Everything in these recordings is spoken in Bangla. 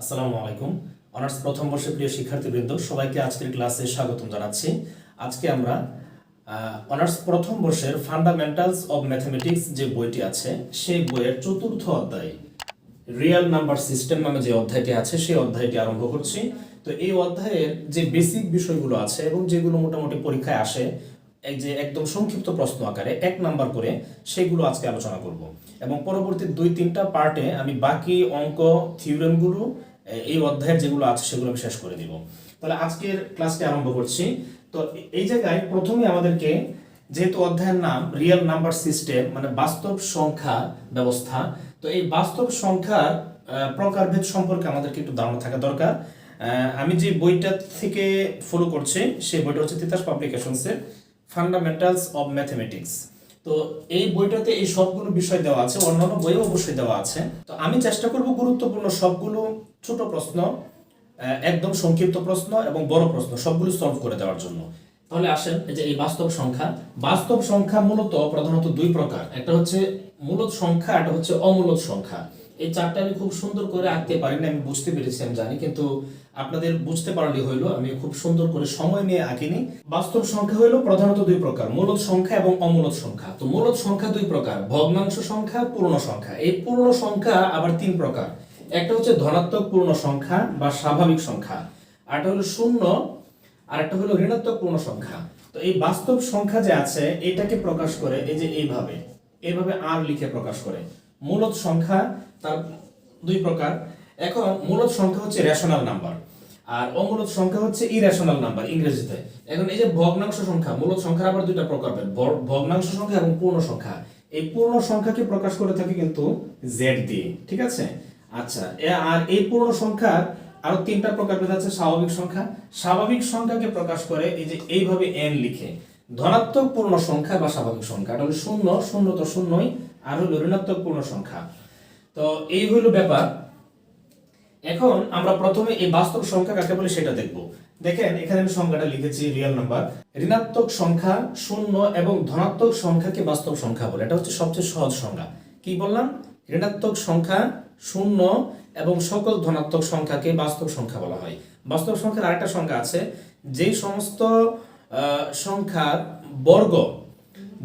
আসসালামু আলাইকুম। অনার্স প্রথম বর্ষের প্রিয় শিক্ষার্থীবৃন্দ, সবাইকে আজকের ক্লাসে স্বাগতম জানাচ্ছি। আজকে আমরা অনার্স প্রথম বর্ষের ফান্ডামেন্টালস অব ম্যাথমেটিক্স যে বইটি আছে, সেই বইয়ের চতুর্থ অধ্যায় রিয়েল নাম্বার সিস্টেম নামে যে অধ্যায়টি আছে, সেই অধ্যায়টি আরম্ভ করছি। তো এই অধ্যায়ের যে বেসিক বিষয়গুলো আছে এবং যেগুলো মোটামুটি পরীক্ষায় আসে যে একদম সংক্ষিপ্ত প্রশ্ন আকারে এক নাম্বার করে সেগুলো আজকে আলোচনা করব। এবং পরবর্তী দুই, তিনটা পার্টে আমি বাকি অঙ্ক, থিওরেমগুলো এই অধ্যায়ের যেগুলো আছে সেগুলো আমি শেষ করে দিব। তাহলে আজকের ক্লাসটি আরম্ভ করছি। তো এই জায়গায় প্রথমে আমাদেরকে যেহেতু অধ্যায়ের নাম রিয়েল নাম্বার সিস্টেম মানে বাস্তব সংখ্যা ব্যবস্থা, তো এই বাস্তব সংখ্যার প্রকারভেদ সম্পর্কে আমাদেরকে একটু ধারণা থাকা দরকার। আমি যে বইটা থেকে ফলো করছি, সেই বইটা হচ্ছে তিতাস পাবলিকেশনসের ফান্ডামেন্টালস অব ম্যাথমেটিক্স তো এই বইটাতে এই সবগুলো বিষয় দেওয়া আছে, অন্যান্য বইও অবশ্যই দেওয়া আছে। তো আমি চেষ্টা করব গুরুত্বপূর্ণ সবগুলো ছোট প্রশ্ন একদম সংক্ষিপ্ত প্রশ্ন এবং বড় প্রশ্ন, সবগুলো সলভ করে দেওয়ার জন্য। তাহলে আসেন যে এই বাস্তব সংখ্যা। বাস্তব সংখ্যা মূলত প্রধানত দুই প্রকার। একটা হচ্ছে মূলত সংখ্যা, একটা হচ্ছে অমূলত সংখ্যা। এই চারটা আমি খুব সুন্দর করে আঁকতে পারি না আমি বুঝতে পেরেছি, আমি জানি, কিন্তু আপনাদের বুঝতে পারলে হইল, আমি খুব সুন্দর করে সময় নিয়ে আঁকিনি। বাস্তব সংখ্যা হইল প্রধানত দুই প্রকার, মূলত সংখ্যা এবং অমূলত সংখ্যা। তো মূলত সংখ্যা দুই প্রকার, ভগ্নাংশ সংখ্যা, পূর্ণ সংখ্যা। এই পূর্ণ সংখ্যা আবার তিন প্রকার, একটা হচ্ছে ধনাত্মক পূর্ণ সংখ্যা বা স্বাভাবিক সংখ্যা আরটা হলো শূন্য আর একটা হলো ঋণাত্মক পূর্ণ সংখ্যা। তো এই বাস্তব সংখ্যা যে আছে, এটাকে প্রকাশ করে, এই যে এইভাবে এইভাবে আর লিখে প্রকাশ করে। মূলত সংখ্যা তার দুই প্রকার। এখন মূলত সংখ্যা হচ্ছে রেশনাল নাম্বার আর অমূলত সংখ্যা হচ্ছে ইরেশনাল নাম্বার ইংরেজিতে। এখন এই যে ভগ্নাংশ সংখ্যা, মূলত সংখ্যার আবার দুইটা প্রকার। ভগ্নাংশ সংখ্যা এবং পূর্ণ সংখ্যা। এই পূর্ণ সংখ্যাকে প্রকাশ করে থাকে কিন্তু জেড দিয়ে, ঠিক আছে? আচ্ছা আর এই পূর্ণ সংখ্যার আরও তিনটা প্রকার ভেদ আছে, স্বাভাবিক সংখ্যা। স্বাভাবিক সংখ্যাকে প্রকাশ করে এই যে এইভাবে এন লিখে। ধনাত্মক পূর্ণ সংখ্যা বা স্বাভাবিক সংখ্যা, এটা হলো শূন্য শূন্য তো শূন্যই। আর হলো ঋণাত্মক পূর্ণ সংখ্যা। তো এই হলো ব্যাপার। এখন আমরা প্রথমে এই বাস্তব সংখ্যা কাকে বলে সেটা দেখব। দেখেন, এখানে আমি সংখ্যাটা লিখেছি রিয়েল নাম্বার ঋণাত্মক সংখ্যা শূন্য এবং ধনাত্মক সংখ্যাকে বাস্তব সংখ্যা বলে। এটা হচ্ছে সবচেয়ে সহজ সংখ্যা কি বললাম? ঋণাত্মক সংখ্যা শূন্য এবং সকল ধনাত্মক সংখ্যাকে বাস্তব সংখ্যা বলা হয়। বাস্তব সংখ্যার আরেকটা সংখ্যা আছে। যেই সমস্ত সংখ্যার বর্গ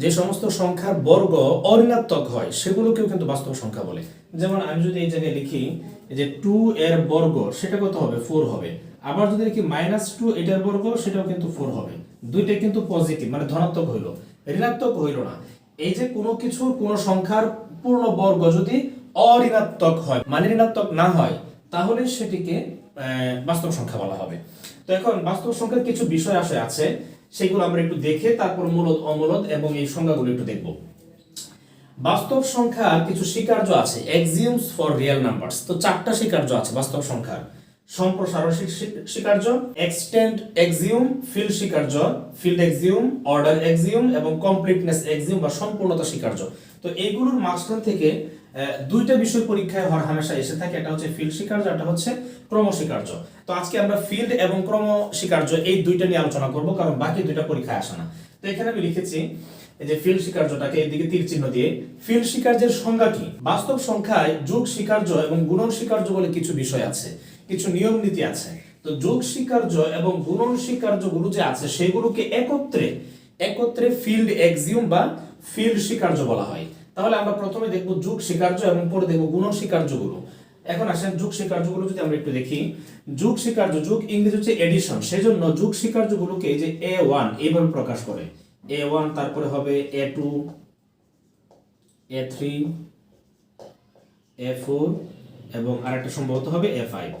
যে সমস্ত সংখ্যার বর্গ অঋণাত্মক হয়, সেগুলোকেও কিন্তু বাস্তব সংখ্যা বলে। যেমন আমি যদি এই জায়গায় লিখি যে টু এর বর্গ, সেটা কত হবে? ফোর হবে। আবার যদি লিখি মাইনাস টু এটার বর্গ, সেটাও কিন্তু ফোর হবে। দুইটা কিন্তু পজিটিভ মানে ধনাত্মক হইল। ঋণাত্মক হইল না। এই যে কোনো কিছুর কোনো সংখ্যার পূর্ণ বর্গ যদি অঋণাত্মক হয় মানে ঋণাত্মক না হয়, তাহলে সেটিকে বাস্তব সংখ্যা বলা হবে। তো এখন বাস্তব সংখ্যার কিছু বিষয় আসে, আছে। সেগুলো আমরা একটু দেখে তারপর মূলত অমূলত এবং এই সংখ্যাগুলো একটু দেখব। বাস্তব সংখ্যার কিছু স্বীকার্য আছে এক্সিউমস ফর রিয়েল নাম্বারস তো চারটা স্বীকার্য আছে বাস্তব সংখ্যার। সম্প্রসারণ স্বী- স্বী- স্বীকার্য এক্সটেন্ড এক্সিউম ফিল্ড স্বীকার্য ফিল্ড এক্সিউম অর্ডার এক্সিউম এবং কমপ্লিটনেস এক্সিউম বা সম্পূর্ণতা স্বীকার্য। তো এইগুলোর মাঝখান থেকে দুইটা বিষয় পরীক্ষায় হর হামেশা এসে থাকে। একটা হচ্ছে ফিল্ড স্বীকার্য একটা হচ্ছে ক্রম স্বীকার্য তো আজকে আমরা ফিল্ড এবং ক্রম স্বীকার্য এই দুইটা নিয়ে আলোচনা করব, কারণ বাকি দুইটা পরীক্ষায় আসে না। তো এখানে আমি লিখেছি, এই যে ফিল্ড স্বীকার্যটাকে এদিকে তীর চিহ্ন দিয়ে ফিল্ড স্বীকার্যের সংজ্ঞা কি? বাস্তব সংখ্যায় যোগ স্বীকার্য এবং গুণন স্বীকার্য বলে কিছু বিষয় আছে, কিছু নিয়ম নীতি আছে। তো যোগ স্বীকার্য এবং গুণন স্বীকার্যগুলো যে আছে, সেগুলোকে একত্রে একত্রে ফিল্ড এক্সিউম বা ফিল্ড স্বীকার্য বলা হয়। তাহলে আমরা প্রথমে দেখব যুগ স্বীকার্য এবং পরে দেখব গুণ স্বীকার্যগুলো। এখন আসেন যুগ স্বীকার্যগুলো যদি আমরা একটু দেখি। যুগ স্বীকার্য, যুগ ইংরেজি হচ্ছে এডিশন সেজন্য যুগ স্বীকার্যগুলোকে এই যে এ ওয়ান এইভাবে প্রকাশ করে। এ ওয়ান তারপরে হবে A two A three A four এবং আরেকটা সম্ভবত হবে এ ফাইভ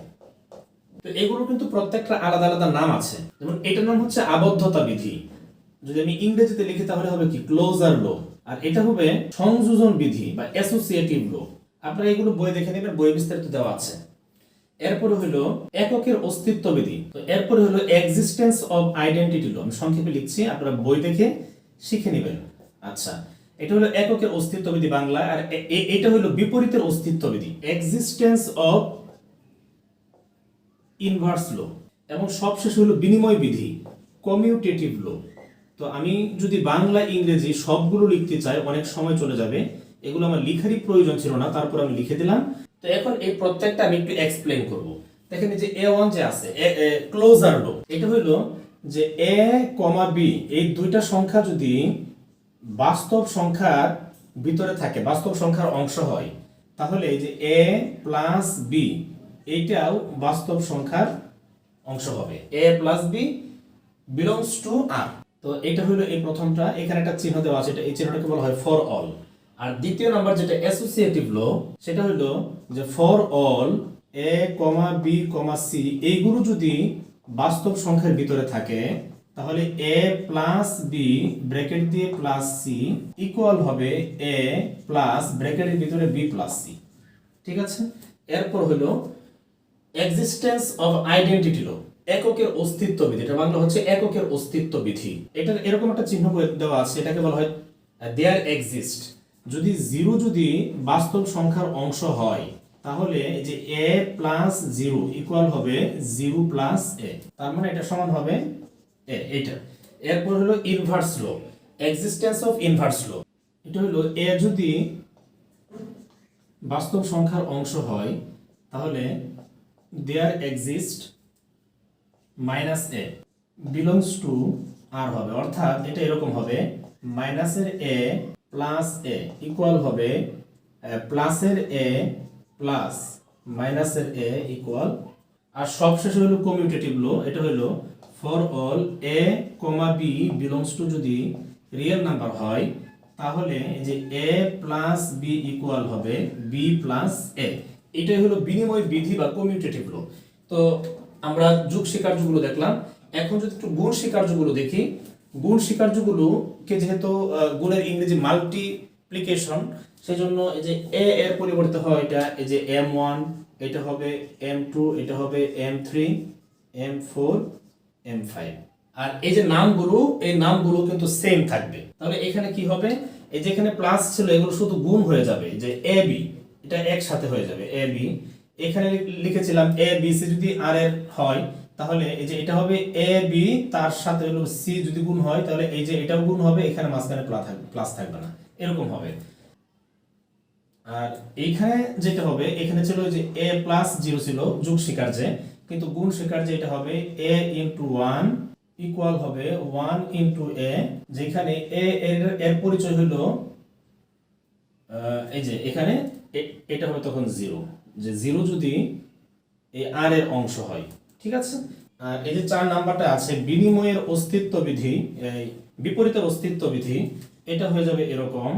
তো এগুলো কিন্তু প্রত্যেকটা আলাদা আলাদা নাম আছে। যেমন এটার নাম হচ্ছে আবদ্ধতা বিধি। যদি আমি ইংরেজিতে লিখি তাহলে হবে কি? ক্লোজার লো আর এটা হবে সংযোজন বিধি বা অ্যাসোসিয়েটিভ লো আপনারা এগুলো বই দেখে নেবেন বই বিস্তারিত দেওয়া আছে। এরপরে হলো এককের অস্তিত্ব বিধি। তো এরপরে হলো এক্সিস্টেন্স অফ আইডেন্টিটি লো আমি সংক্ষেপে লিখছি, আপনারা বই দেখে শিখে নেবেন। আচ্ছা এটা হলো এককের অস্তিত্ব বিধি বাংলা, আর এটা হলো বিপরীতের অস্তিত্ব বিধি। এক্সিস্টেন্স অফ ইনভার্স লো এবং সবশেষ হলো বিনিময় বিধি কমিউটেটিভ লো তো আমি যদি বাংলা, ইংরেজি সবগুলো লিখতে চাই, অনেক সময় চলে যাবে। এগুলো আমার লিখারই প্রয়োজন ছিল না, তারপর আমি লিখে দিলাম। তো এখন এই প্রত্যেকটা আমি একটু এক্সপ্লেন করব। দেখেন যে এ ওয়ান যে আছে ক্লোজার লো এটা হইল যে এ কমা বি এই দুইটা সংখ্যা যদি বাস্তব সংখ্যার ভিতরে থাকে, বাস্তব সংখ্যার অংশ হয়, তাহলে এই যে এ প্লাস বি এইটাও বাস্তব সংখ্যার অংশ হবে। A plus B belongs to R তো এটা হলো এই প্রথমটা। এখানে একটা চিহ্ন দেওয়া আছে, এটা এই চিহ্নটাকে বলা হয় ফর অল আর দ্বিতীয় নাম্বার যেটা অ্যাসোসিয়েটিভ লো সেটা হলো যে for all a comma b comma c এইগুলো যদি বাস্তব সংখ্যার ভিতরে থাকে, তাহলে এ প্লাস বি ব্র্যাকেট দিয়ে প্লাস সি ইকুয়াল হবে এ প্লাস ব্র্যাকেটের ভিতরে বি প্লাস সি ঠিক আছে? এরপর হলো এক্সিস্টেন্স অফ আইডেন্টিটি লো এককের অস্তিত্ব বিধি এটা বাংলা হচ্ছে এককের অস্তিত্ব বিধি এটা এরকম একটা চিহ্ন দেওয়া আছে, এটাকে বলা হয় দেয়ার এক্সিস্ট যদি জিরো যদি বাস্তব সংখ্যার অংশ হয়, তাহলে যে এ প্লাস জিরো ইকুয়াল হবে জিরো প্লাস এ তার মানে এটা সমান হবে এ এটা এরপর হলো inverse law existence of inverse law এটা হলো এ যদি বাস্তব সংখ্যার অংশ হয়, তাহলে there exist minus a belongs to R হবে, অর্থাৎ এটা এরকম হবে মাইনাসের এ প্লাস এ ইকুয়াল হবে প্লাসের এ প্লাস মাইনাসের এ ইকুয়াল আর সবশেষে হলো কমিউটেটিভ লো এটা হলো for all a comma b belongs to যদি রিয়েল নাম্বার হয়, তাহলে যে এ প্লাস বি ইকুয়াল হবে বি প্লাস এ এটাই হলো বিনিময় বিধি বা কমিউটেটিভ লো তো আমরা যুগ স্বীকার্যগুলো দেখলাম। এখন যদি একটু গুণ স্বীকার্যগুলো দেখি, গুণ স্বীকার্যগুলোকে যেহেতু গুণের ইংরেজি মাল্টিপ্লিকেশন সেই জন্য এই যে এ এর পরিবর্তে হয় এটা, এই যে এম ওয়ান এটা হবে এম টু এটা হবে M three M four M five আর এই যে নামগুলো, এই নামগুলো কিন্তু সেম থাকবে। তাহলে এখানে কি হবে? এই যে এখানে প্লাস ছিল, এগুলো শুধু গুণ হয়ে যাবে। যে এ বি এটা একসাথে হয়ে যাবে। এ বি এখানে লিখেছিলাম এ বি সি যদি আর এর হয়, তাহলে এই যে এটা হবে এ বি তার সাথে হলো সি যদি গুণ হয়, তাহলে এই যে এটাও গুণ হবে, এখানে মাঝখানে প্লাস থাকবে না। এরকম হবে। আর এইখানে যেটা হবে, এখানে ছিল যে এ প্লাস জিরো ছিল, যোগ স্বীকার্যে কিন্তু গুণ স্বীকার্যে এটা হবে এ ইন্টু ওয়ান ইকুয়াল হবে ওয়ান ইন্টু এ যেখানে এ এর এর পরিচয় হলো এই যে এখানে এটা হবে তখন জিরো যে জিরো যদি এই আর এর অংশ হয়, ঠিক আছে? আর এই যে চার নাম্বারটা আছে, বিনিময়ের অস্তিত্ব বিধি এই বিপরীতের অস্তিত্ব বিধি এটা হয়ে যাবে এরকম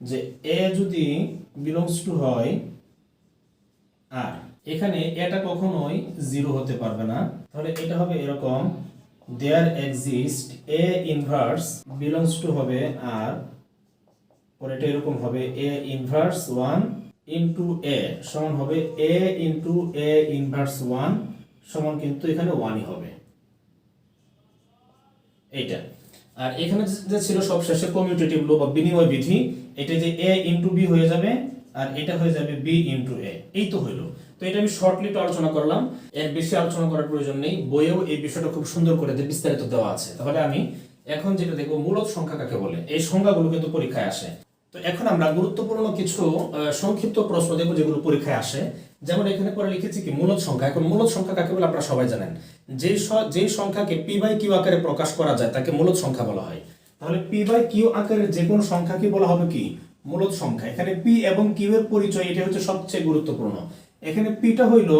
যে এ যদি বিলংস টু হয় আর, এখানে এটা কখনোই জিরো হতে পারবে না। তাহলে এটা হবে এরকম there exist a inverse belongs to হবে আর পরে এটা এরকম হবে a inverse one into a সমান হবে a into a inverse one সমান কিন্তু এখানে ওয়ানই হবে। এইটা। আর এখানে যে- ছিল সবশেষে কমিউটেটিভ লো বা বিনিময় বিধি, এটা যে এ ইন্টু বি হয়ে যাবে আর এটা হয়ে যাবে বি ইন্টু এ এই তো হইল। তো এটা আমি শর্টলি তো আলোচনা করলাম। এর বেশি আলোচনা করার প্রয়োজন নেই। বইয়েও এই বিষয়টা খুব সুন্দর করে বিস্তারিত দেওয়া আছে। তাহলে আমি এখন যেটা দেখব, মূলত সংখ্যা কাকে বলে? এই সংখ্যাগুলো কিন্তু পরীক্ষায় আসে। তো এখন আমরা গুরুত্বপূর্ণ কিছু সংক্ষিপ্ত প্রশ্ন দেখব যেগুলো পরীক্ষায় আসে। যেমন এখানে পরে লিখেছি কি, মূলত সংখ্যা। এখন মূলত সংখ্যা কাকে বলে আপনারা সবাই জানেন। স- যেই সংখ্যাকে পি বাই কিউ আকারে প্রকাশ করা যায়, তাকে মূলত সংখ্যা বলা হয়। তাহলে পি বাই কিউ আকারের যে কোনো সংখ্যাকে বলা হবে কি? মূলত সংখ্যা। এখানে পি এবং কিউ এর পরিচয় এটা হচ্ছে সবচেয়ে গুরুত্বপূর্ণ। এখানে পিটা হইল,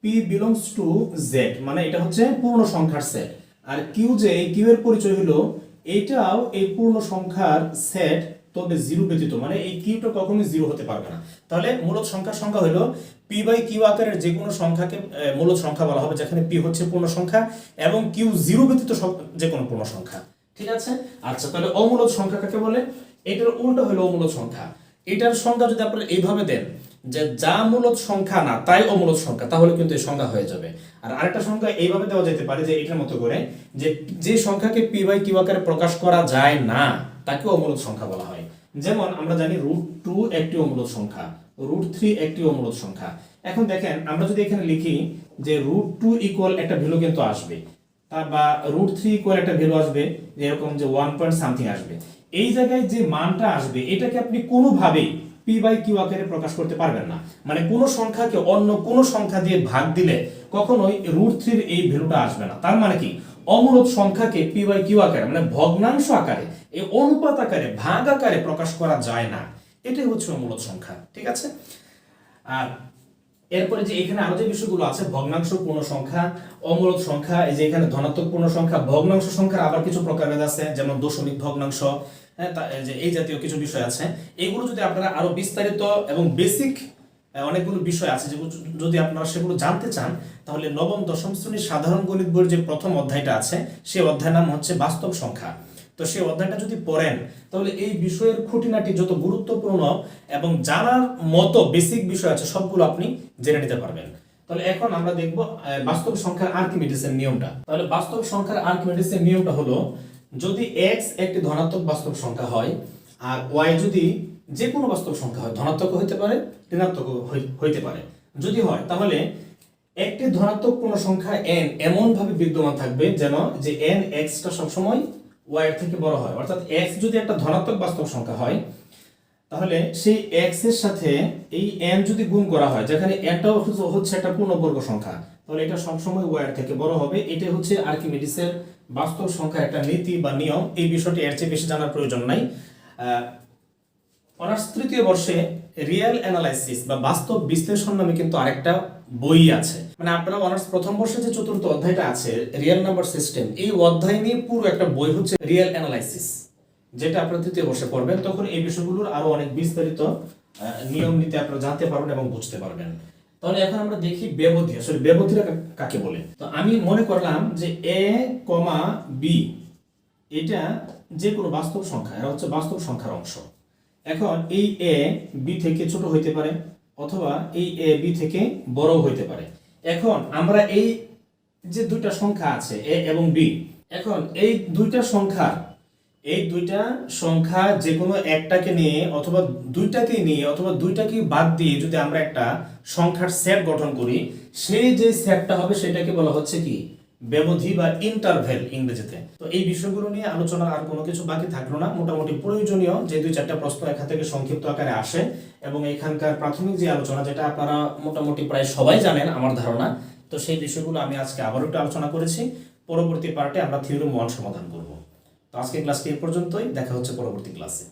পি বিলংস টু জেড মানে এটা হচ্ছে পূর্ণ সংখ্যার সেট আর কিউ যে কিউ এর পরিচয় হলো এটাও এই পূর্ণ সংখ্যার সেট তবে জিরো ব্যতীত মানে এই কিউটা কখনোই জিরো হতে পারবে না। তাহলে মূলত সংখ্যার সংখ্যা হলো পি বাই কিউ আকারের যে কোনো সংখ্যাকে মূলত সংখ্যা বলা হবে, যেখানে পি হচ্ছে পূর্ণ সংখ্যা এবং কিউ জিরো ব্যতীত যে কোনো পূর্ণ সংখ্যা। ঠিক আছে? আচ্ছা তাহলে অমূলত সংখ্যা কাকে বলে? এটার উল্টো হলো অমূলত সংখ্যা। এটার সংখ্যা যদি আপনারা এইভাবে দেন, যে যা মূলত সংখ্যা না, তাই অমূলত সংখ্যা, তাহলে কিন্তু এই সংখ্যা হয়ে যাবে। আর আরেকটা সংখ্যা এইভাবে দেওয়া যেতে পারে যে এটার মতো করে, যে যে সংখ্যাকে পি বাই কিউ আকারে প্রকাশ করা যায় না তাকে অমূলত সংখ্যা বলা হয়। যেমন আমরা জানি রুট টু একটি অমূলত সংখ্যা রুট থ্রি একটি অমূলত সংখ্যা। এখন দেখেন, আমরা যদি এখানে লিখি যে রুট টু ইকুয়াল একটা ভ্যালু কিন্তু আসবে, তা বা রুট থ্রি ইকুয়াল একটা ভ্যালু আসবে, এরকম যে ওয়ান পয়েন্ট সামথিং আসবে। এই জায়গায় যে মানটা আসবে, এটাকে আপনি কোনোভাবেই পি বাই কিউ আকারে প্রকাশ করতে পারবেন না। মানে কোনো সংখ্যাকে অন্য কোনো সংখ্যা দিয়ে ভাগ দিলে কখনোই রুট থ্রির এই ভ্যালুটা আসবে না। তার মানে কি? অমূলত সংখ্যাকে পি বাই কিউ আকারে মানে ভগ্নাংশ আকারে এই অনুপাত আকারে ভাগ আকারে প্রকাশ করা যায় না। এটাই হচ্ছে অমূলত সংখ্যা ঠিক আছে? আর এরপরে যে এখানে আরও যে বিষয়গুলো আছে ভগ্নাংশ পূর্ণ সংখ্যা অমূলত সংখ্যা এই যে এখানে ধনাত্মক পূর্ণ সংখ্যা ভগ্নাংশ সংখ্যা আবার কিছু প্রকারভেদ আছে যেমন দশমিক ভগ্নাংশ হ্যাঁ, এই জাতীয় কিছু বিষয় আছে। এগুলো যদি আপনারা আরও বিস্তারিত এবং বেসিক অনেকগুলো বিষয় আছে যেগুলো যদি আপনারা সেগুলো জানতে চান, তাহলে নবম, দশম শ্রেণির সাধারণ গণিত বইয়ের যে প্রথম অধ্যায়টা আছে, সেই অধ্যায়ের নাম হচ্ছে বাস্তব সংখ্যা। তো সেই অধ্যায়টা যদি পড়েন, তাহলে এই বিষয়ের খুঁটিনাটি যত গুরুত্বপূর্ণ এবং জানার মতো বেসিক বিষয় আছে, সবগুলো আপনি জেনে নিতে পারবেন। তাহলে এখন আমরা দেখব বাস্তব সংখ্যার আর্কিমিডিসের নিয়মটা। তাহলে বাস্তব সংখ্যার আর্কিমিডিসের নিয়মটা হলো, যদি x একটি ধনাত্মক বাস্তব সংখ্যা হয়, আর y যদি যে কোনো বাস্তব সংখ্যা হয় ধনাত্মক হইতে পারে ঋণাত্মক হইতে পারে। যদি হয়, তাহলে একটি ধনাত্মক পূর্ণ সংখ্যা n এমন ভাবে বিদ্যমান থাকবে যেন যে n x টা সবসময় y এর থেকে বড় হয়। অর্থাৎ x যদি একটা ধনাত্মক বাস্তব সংখ্যা হয়, তাহলে সেই x এর সাথে এই n যদি গুণ করা হয়, যেখানে nটাও হচ্ছে- একটা পূর্ণবর্গ সংখ্যা, তাহলে এটা সবসময় y এর থেকে বড় হবে। এটাই হচ্ছে আর্কিমিডিসের বাস্তব সংখ্যা, একটা নীতি বা নিয়ম। এই বিষয়টি এর চেয়ে বেশি জানার প্রয়োজন নাই। অনার্স তৃতীয় বর্ষে রিয়েল অ্যানালাইসিস বা বাস্তব বিশ্লেষণ নামে কিন্তু আরেকটা বই আছে। মানে আপনারা অনার্স প্রথম বর্ষে যে চতুর্থ অধ্যায়টা আছে রিয়েল নাম্বার সিস্টেম এই অধ্যায় নিয়ে পুরো একটা বই হচ্ছে রিয়েল অ্যানালাইসিস যেটা আপনারা তৃতীয় বর্ষে পড়বেন। তখন এই বিষয়গুলোর আরও অনেক বিস্তারিত নিয়ম নীতি আপনারা জানতে পারবেন এবং বুঝতে পারবেন। তাহলে এখন আমরা দেখি ব্যবধি, আসলে ব্যবধিটা কাকে বলে? তো আমি মনে করলাম যে এ কমা বি এটা যে কোনো বাস্তব সংখ্যা, এরা হচ্ছে বাস্তব সংখ্যার অংশ। এখন এই এ বি থেকে ছোট হইতে পারে অথবা এই এ বি থেকে বড় হইতে পারে। এখন আমরা এই যে দুইটা সংখ্যা আছে এ এবং বি এখন এই দুইটা সংখ্যা, এই দুইটা সংখ্যা যে কোনো একটাকে নিয়ে অথবা দুইটাকে নিয়ে অথবা দুইটাকে বাদ দিয়ে যদি আমরা একটা সংখ্যার সেট গঠন করি, সেই যে সেটটা হবে সেটাকে বলা হচ্ছে কি? ব্যবধি বা ইন্টারভেল ইংরেজিতে। তো এই বিষয়গুলো নিয়ে আলোচনার আর কোনো কিছু বাকি থাকল না। মোটামুটি প্রয়োজনীয় যে দুই চারটা প্রশ্ন এখান থেকে সংক্ষিপ্ত আকারে আসে এবং এখানকার প্রাথমিক যে আলোচনা যেটা আপনারা মোটামুটি প্রায় সবাই জানেন আমার ধারণা, তো সেই বিষয়গুলো আমি আজকে আবারও একটু আলোচনা করেছি। পরবর্তী পার্টে আমরা থিওরি ওয়ান সমাধান করব। তো আজকে ক্লাসটি এ পর্যন্তই। দেখা হচ্ছে পরবর্তী ক্লাসে